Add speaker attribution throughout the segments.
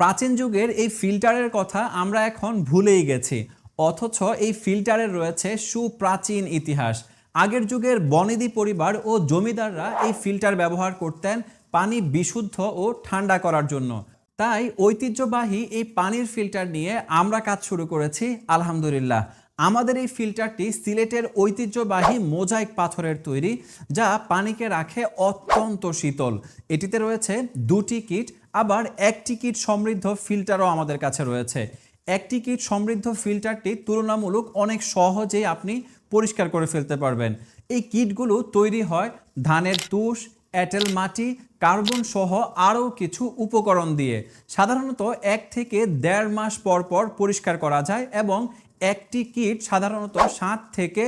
Speaker 1: প্রাচীন যুগের এই ফিল্টারের কথা আমরা এখন ভুলেই গেছি। অথচ এই ফিল্টারের রয়েছে সুপ্রাচীন ইতিহাস। আগের যুগের বনেদি পরিবার ও জমিদাররা এই ফিল্টার ব্যবহার করতেন পানি বিশুদ্ধ ও ঠান্ডা করার জন্য। তাই ঐতিহ্যবাহী এই পানির ফিল্টার নিয়ে আমরা কাজ শুরু করেছি, আলহামদুলিল্লাহ। আমাদের এই ফিল্টারটি সিলেটের ঐতিহ্যবাহী মোজাইক পাথরের তৈরি, যা পানিকে রাখে অত্যন্ত শীতল। এটিতে রয়েছে দুটি কিট আবার একটি কিট সমৃদ্ধ ফিল্টারও আমাদের কাছে রয়েছে। একটি কিট সমৃদ্ধ ফিল্টারটি তুলনামূলক অনেক সহজেই আপনি পরিষ্কার করে ফেলতে পারবেন। এই কিটগুলো তৈরি হয় ধানের তুষ এঁটেল মাটি, কার্বন সহ আরও কিছু উপকরণ দিয়ে। সাধারণত এক থেকে দেড় মাস পর পর পরিষ্কার করা যায় এবং একটি কিট সাধারণত সাত থেকে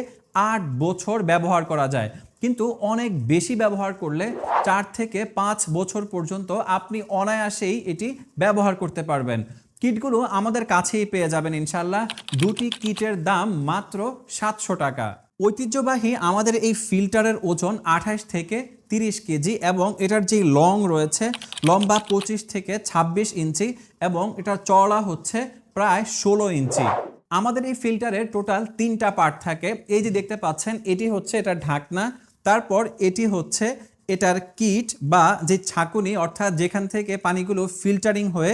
Speaker 1: আট বছর ব্যবহার করা যায়। কিন্তু অনেক বেশি ব্যবহার করলে চার থেকে পাঁচ বছর পর্যন্ত আপনি অনায়াসেই এটি ব্যবহার করতে পারবেন। কিটগুলো আমাদের কাছেই পেয়ে যাবেন ইনশাল্লাহ দুটি কিটের দাম মাত্র সাতশো টাকা। ঐতিহ্যবাহী আমাদের এই ফিল্টারের ওজন আঠাশ থেকে তিরিশ কেজি এবং এটার যে লং রয়েছে, লম্বা পঁচিশ থেকে ২৬ ইঞ্চি এবং এটার চওড়া হচ্ছে প্রায় ষোলো ইঞ্চি। আমাদের এই ফিল্টারের টোটাল তিনটা পার্ট থাকে। এই যে দেখতে পাচ্ছেন, এটি হচ্ছে এটার ঢাকনা। তারপর এটি হচ্ছে এটার কিট বা যে ছাকুনি, অর্থাৎ যেখান থেকে পানিগুলো ফিল্টারিং হয়ে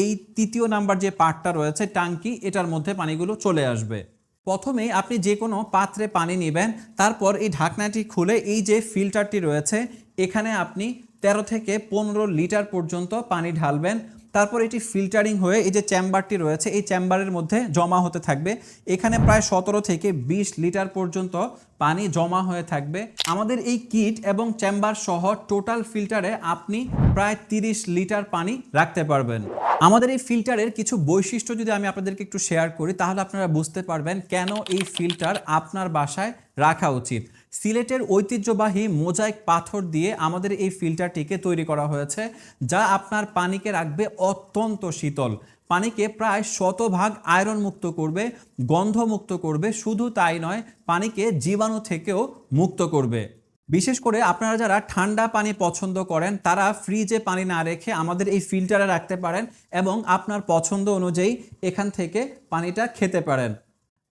Speaker 1: এই তৃতীয় নাম্বার যে পার্টটা রয়েছে, টাঙ্কি, এটার মধ্যে পানিগুলো চলে আসবে। প্রথমেই আপনি যে কোনো পাত্রে পানি নেবেন, তারপর এই ঢাকনাটি খুলে এই যে ফিল্টারটি রয়েছে, এখানে আপনি ১৩ থেকে পনেরো লিটার পর্যন্ত পানি ঢালবেন। তারপর এটি ফিল্টারিং হয়ে এই যে চেম্বারটি রয়েছে, এই চেম্বারের মধ্যে জমা হতে থাকবে। এখানে প্রায় সতেরো থেকে ২০ লিটার পর্যন্ত পানি জমা হয়ে থাকবে। আমাদের এই কিট এবং চেম্বার সহ টোটাল ফিল্টারে আপনি প্রায় ৩০ লিটার পানি রাখতে পারবেন। আমাদের এই ফিল্টারের কিছু বৈশিষ্ট্য যদি আমি আপনাদেরকে একটু শেয়ার করি, তাহলে আপনারা বুঝতে পারবেন কেন এই ফিল্টার আপনার বাসায় রাখা উচিত। সিলেটের ঐতিহ্যবাহী মোজাইক পাথর দিয়ে আমাদের এই ফিল্টারটিকে তৈরি করা হয়েছে, যা আপনার পানিকে রাখবে অত্যন্ত শীতল। পানিকে প্রায় শতভাগ আয়রন মুক্ত করবে, গন্ধমুক্ত করবে, শুধু তাই নয়, পানিকে জীবাণু থেকেও মুক্ত করবে। বিশেষ করে আপনারা যারা ঠান্ডা পানি পছন্দ করেন, তারা ফ্রিজে পানি না রেখে আমাদের এই ফিল্টারে রাখতে পারেন এবং আপনার পছন্দ অনুযায়ী এখান থেকে পানিটা খেতে পারেন।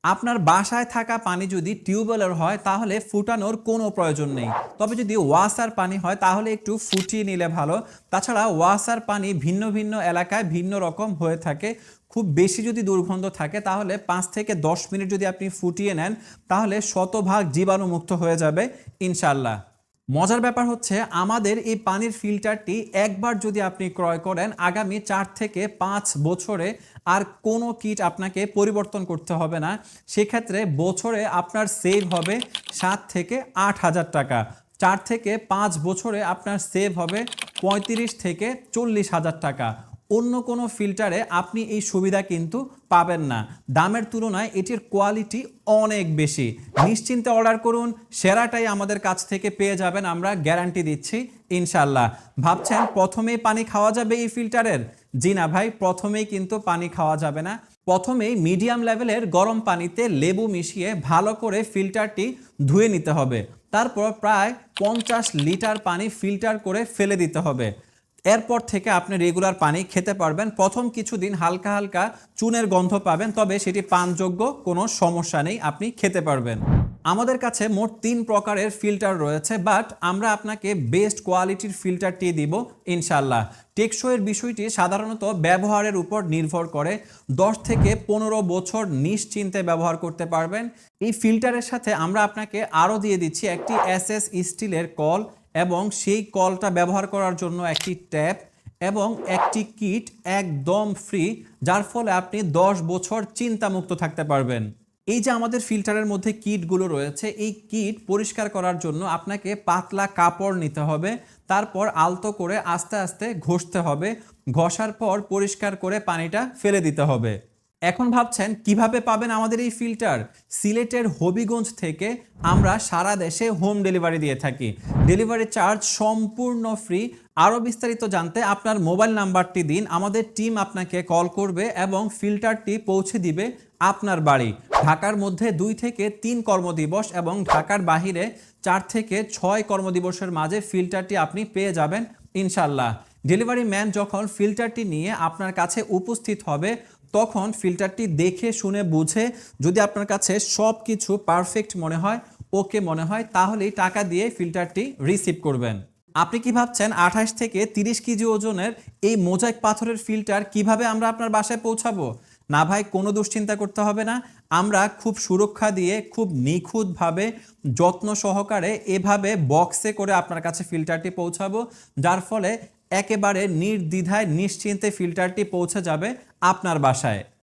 Speaker 1: আপনার বাসায় থাকা পানি যদি টিউবওয়েলের হয়, তাহলে ফুটানোর কোনো প্রয়োজন নেই। তবে যদি ওয়াসার পানি হয়, তাহলে একটু ফুটিয়ে নিলে ভালো। তাছাড়া ওয়াসার পানি ভিন্ন ভিন্ন এলাকায় ভিন্ন রকম হয়ে থাকে। খুব বেশি যদি দুর্গন্ধ থাকে, তাহলে পাঁচ থেকে দশ মিনিট যদি আপনি ফুটিয়ে নেন, তাহলে শতভাগ জীবাণুমুক্ত হয়ে যাবে ইনশাল্লাহ মজার ব্যাপার হচ্ছে আমাদের এই পানির ফিল্টারটি একবার যদি আপনি ক্রয় করেন, আগামী চার থেকে পাঁচ বছরে আর কোনো কিট আপনাকে পরিবর্তন করতে হবে না। সেক্ষেত্রে বছরে আপনার সেভ হবে সাত থেকে আট হাজার টাকা। চার থেকে পাঁচ বছরে আপনার সেভ হবে পঁয়ত্রিশ থেকে চল্লিশ হাজার টাকা। অন্য কোনো ফিল্টারে আপনি এই সুবিধা কিন্তু পাবেন না। দামের তুলনায় এটির কোয়ালিটি অনেক বেশি। নিশ্চিন্তে অর্ডার করুন, সেরাটাই আমাদের কাছ থেকে পেয়ে যাবেন, আমরা গ্যারান্টি দিচ্ছি ইনশাল্লাহ ভাবছেন, প্রথমেই পানি খাওয়া যাবে এই ফিল্টারের জি না ভাই, প্রথমেই কিন্তু পানি খাওয়া যাবে না। প্রথমেই মিডিয়াম লেভেলের গরম পানিতে লেবু মিশিয়ে ভালো করে ফিল্টারটি ধুয়ে নিতে হবে। তারপর প্রায় পঞ্চাশ লিটার পানি ফিল্টার করে ফেলে দিতে হবে। এরপর থেকে আপনি রেগুলার পানি খেতে পারবেন। প্রথম কিছুদিন হালকা হালকা চুনের গন্ধ পাবেন, তবে সেটি পানযোগ্য, কোনো সমস্যা নেই, আপনি খেতে পারবেন। আমাদের কাছে মোট তিন প্রকারের ফিল্টার রয়েছে বাট আমরা আপনাকে বেস্ট কোয়ালিটির ফিল্টারটি দিব ইনশাল্লাহ টেকসইয়ের বিষয়টি সাধারণত ব্যবহারের উপর নির্ভর করে, দশ থেকে পনেরো বছর নিশ্চিন্তে ব্যবহার করতে পারবেন। এই ফিল্টারের সাথে আমরা আপনাকে আরও দিয়ে দিচ্ছি একটি এস এস স্টিলের কল, এবং সেই কলটা ব্যবহার করার জন্য একটি ট্যাপ, এবং একটি কিট একদম ফ্রি যার ফলে আপনি দশ বছর চিন্তামুক্ত থাকতে পারবেন। এই যে আমাদের ফিল্টারের মধ্যে কিটগুলো রয়েছে, এই কিট পরিষ্কার করার জন্য আপনাকে পাতলা কাপড় নিতে হবে, তারপর আলতো করে আস্তে আস্তে ঘষতে হবে, ঘষার পর পরিষ্কার করে পানিটা ফেলে দিতে হবে। এখন ভাবছেন, কীভাবে পাবেন আমাদের এই ফিল্টার? সিলেটের হবিগঞ্জ থেকে আমরা সারা দেশে হোম ডেলিভারি দিয়ে থাকি। ডেলিভারি চার্জ সম্পূর্ণ ফ্রি। আরও বিস্তারিত জানতে আপনার মোবাইল নাম্বারটি দিন। আমাদের টিম আপনাকে কল করবে এবং ফিল্টারটি পৌঁছে দিবে আপনার বাড়ি। ঢাকার মধ্যে দুই থেকে তিন কর্মদিবস এবং ঢাকার বাহিরে চার থেকে ছয় কর্মদিবসের মাঝে ফিল্টারটি আপনি পেয়ে যাবেন ইনশাল্লাহ ডেলিভারি ম্যান যখন ফিল্টারটি নিয়ে আপনার কাছে উপস্থিত হবে, তখন ফিল্টারটি দেখে, শুনে, বুঝে, যদি আপনার কাছে সব কিছু পারফেক্ট মনে হয়, ওকে মনে হয়, তাহলেই টাকা দিয়ে ফিল্টারটি রিসিভ করবেন। আপনি কি ভাবছেন, আঠাশ থেকে তিরিশ কেজি ওজনের এই মোজাইক পাথরের ফিল্টার কীভাবে আমরা আপনার বাসায় পৌঁছাবো? না ভাই, কোনো দুশ্চিন্তা করতে হবে না। আমরা খুব সুরক্ষা দিয়ে, খুব নিখুঁতভাবে, যত্ন সহকারে এভাবে বক্সে করে আপনার কাছে ফিল্টারটি পৌঁছাবো, যার ফলে একেবারে নির্দ্বিধায়, নিশ্চিন্তে ফিল্টারটি পৌঁছে যাবে আপনার বাসায়।